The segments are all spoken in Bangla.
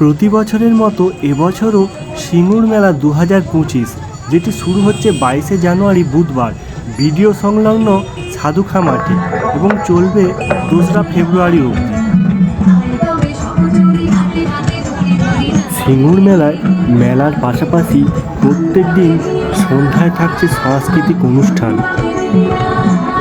প্রতি বছরের মতো এবছরও সিঙ্গুর মেলা দু হাজার পঁচিশ, যেটি শুরু হচ্ছে বাইশে জানুয়ারি বুধবার। ভিডিও সংলগ্ন সাধুখা মাঠে এবং চলবে দোসরা ফেব্রুয়ারি অবধি। সিঙ্গুর মেলায় মেলার পাশাপাশি প্রত্যেক দিন সন্ধ্যায় থাকছে সাংস্কৃতিক অনুষ্ঠান।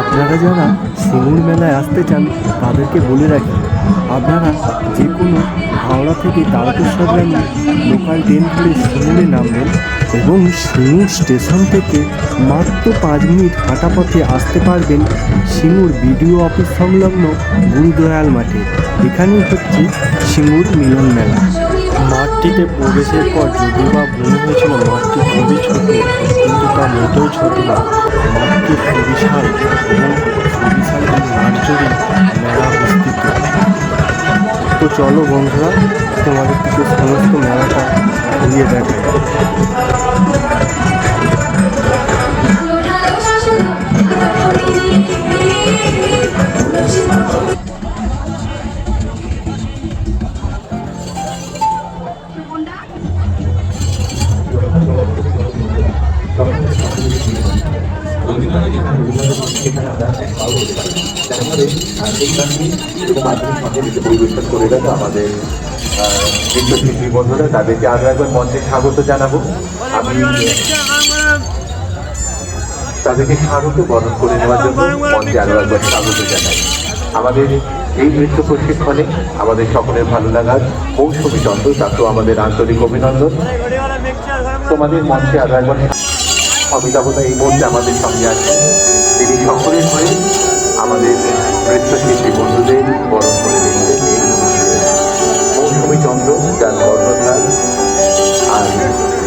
আপনারা যারা সিঙ্গুর মেলায় আসতে চান, তাদেরকে বলে রাখি, আপনারা যে কোনো হাওড়া থেকে তারকেশ্বর গ্রামে লোকাল ট্রেন ধরে সিঙ্গুরে নামবেন এবং সিঙ্গুর স্টেশন থেকে মাত্র পাঁচ মিনিট হাঁটা পথে আসতে পারবেন সিঙ্গুর বিডিও অফিস সংলগ্ন গুরুদয়াল মাঠে। এখানেই হচ্ছে সিঙ্গুর মিলন মেলা। মাঠটিতে প্রবেশের পর যদি বা মনে হয়েছিল, মাঠটি খুবই ছোট, কিন্তু তা মোটেও ছোট না। মাঠটি সুবিশাল এবং সুবিশাল মাঠ জুড়ে মেলা বিস্তৃত। তো চলো বন্ধুরা তোমাদের থেকে সমস্ত মেলাটা ঘুরিয়ে দেখায় আমাদের তাদেরকে একবার মঞ্চে স্বাগত জানাব আমি তাদেরকে স্বাগত করে জন্য মঞ্চে একবার স্বাগত আমাদের এই নৃত্য প্রশিক্ষণে আমাদের সকলের ভালো লাগার মৌসুমী চন্দ্র তাকেও আমাদের আন্তরিক অভিনন্দন তোমাদের মঞ্চে আরও একবার অমিতাভতা এই মুহূর্তে আমাদের সঙ্গে আছেন তিনি সকলের হয়ে আমাদের নৃত্যশিল্পী বন্ধুদের বরণ করে দিচ্ছেন এই মৌসুমী চন্দ্র, যার কর্ণধার, আর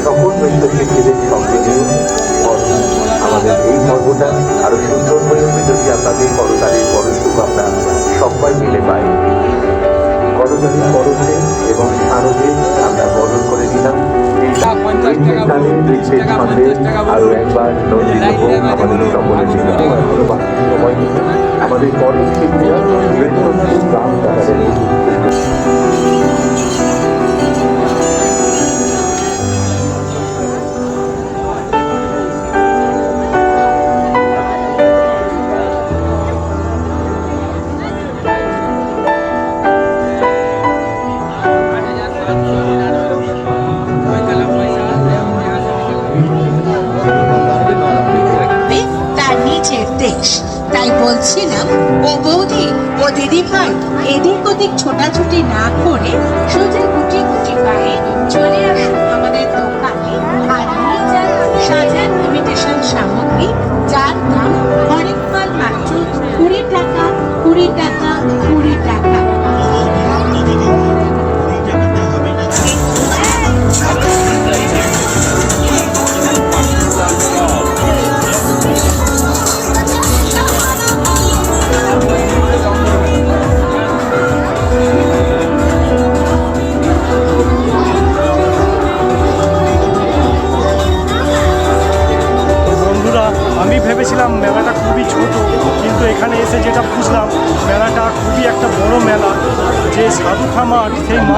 সকল নৃত্যশিল্পীদের সঙ্গে নিয়ে আমাদের এই পর্বটা আরও সুন্দর হয়ে উঠবে যদি আপনাদের করতালির পরশুক আমরা সবাই মিলে পাই। করতালি পরশে এবং শারদে এই বৃক্ষের তালে, বৃক্ষের ছন্দে আরও একবার নন্দিত হোক আমাদের সকলের। আমাদের কর্মশিল্পীরা নৃত্য গান তাই বলছিলাম, ও বৌদি, ও দিদি ভাই, এদিক ওদিক ছোটাছুটি না করে সোজা গুটি কুটি পায়ে। চলে আসুন আমাদের দোকানে। আর সাজান ইমিটেশন সামগ্রী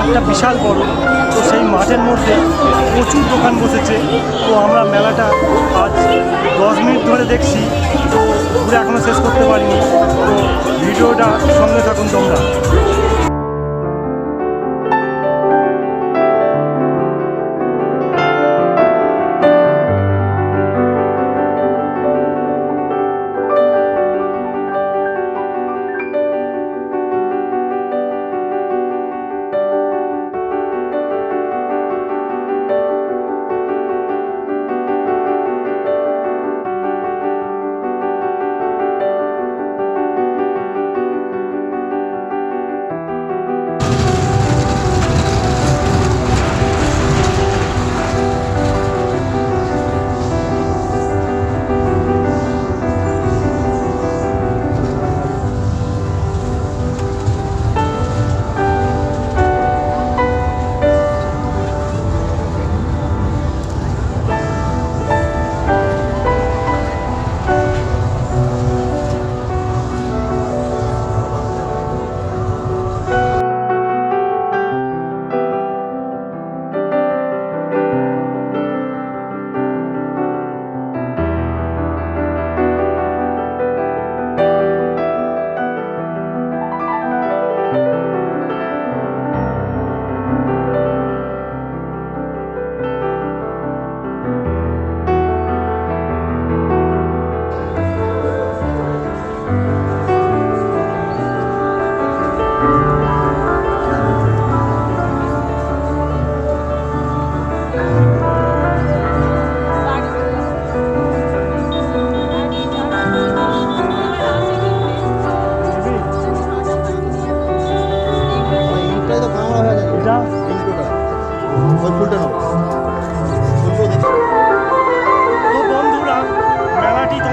মাঠটা বিশাল বড়। তো সেই মাঠের মধ্যে প্রচুর দোকান বসেছে। তো আমরা মেলাটা আজ দশ মিনিট ধরে দেখছি। তো ঘুরে এখনও শেষ করতে পারিনি। তো ভিডিওটা সঙ্গে থাকুন তোমরা।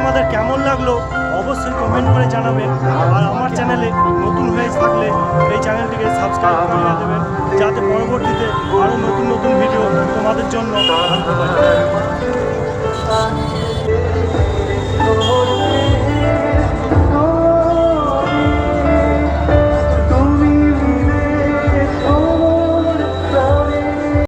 আমাদের কেমন লাগল অবশ্যই কমেন্ট করে জানাবেন আর আমার চ্যানেলে নতুন হয়ে থাকলে এই চ্যানেলটিকে সাবস্ক্রাইব করে দেবেন যাতে পরবর্তীতে আরও নতুন নতুন ভিডিও তোমাদের জন্য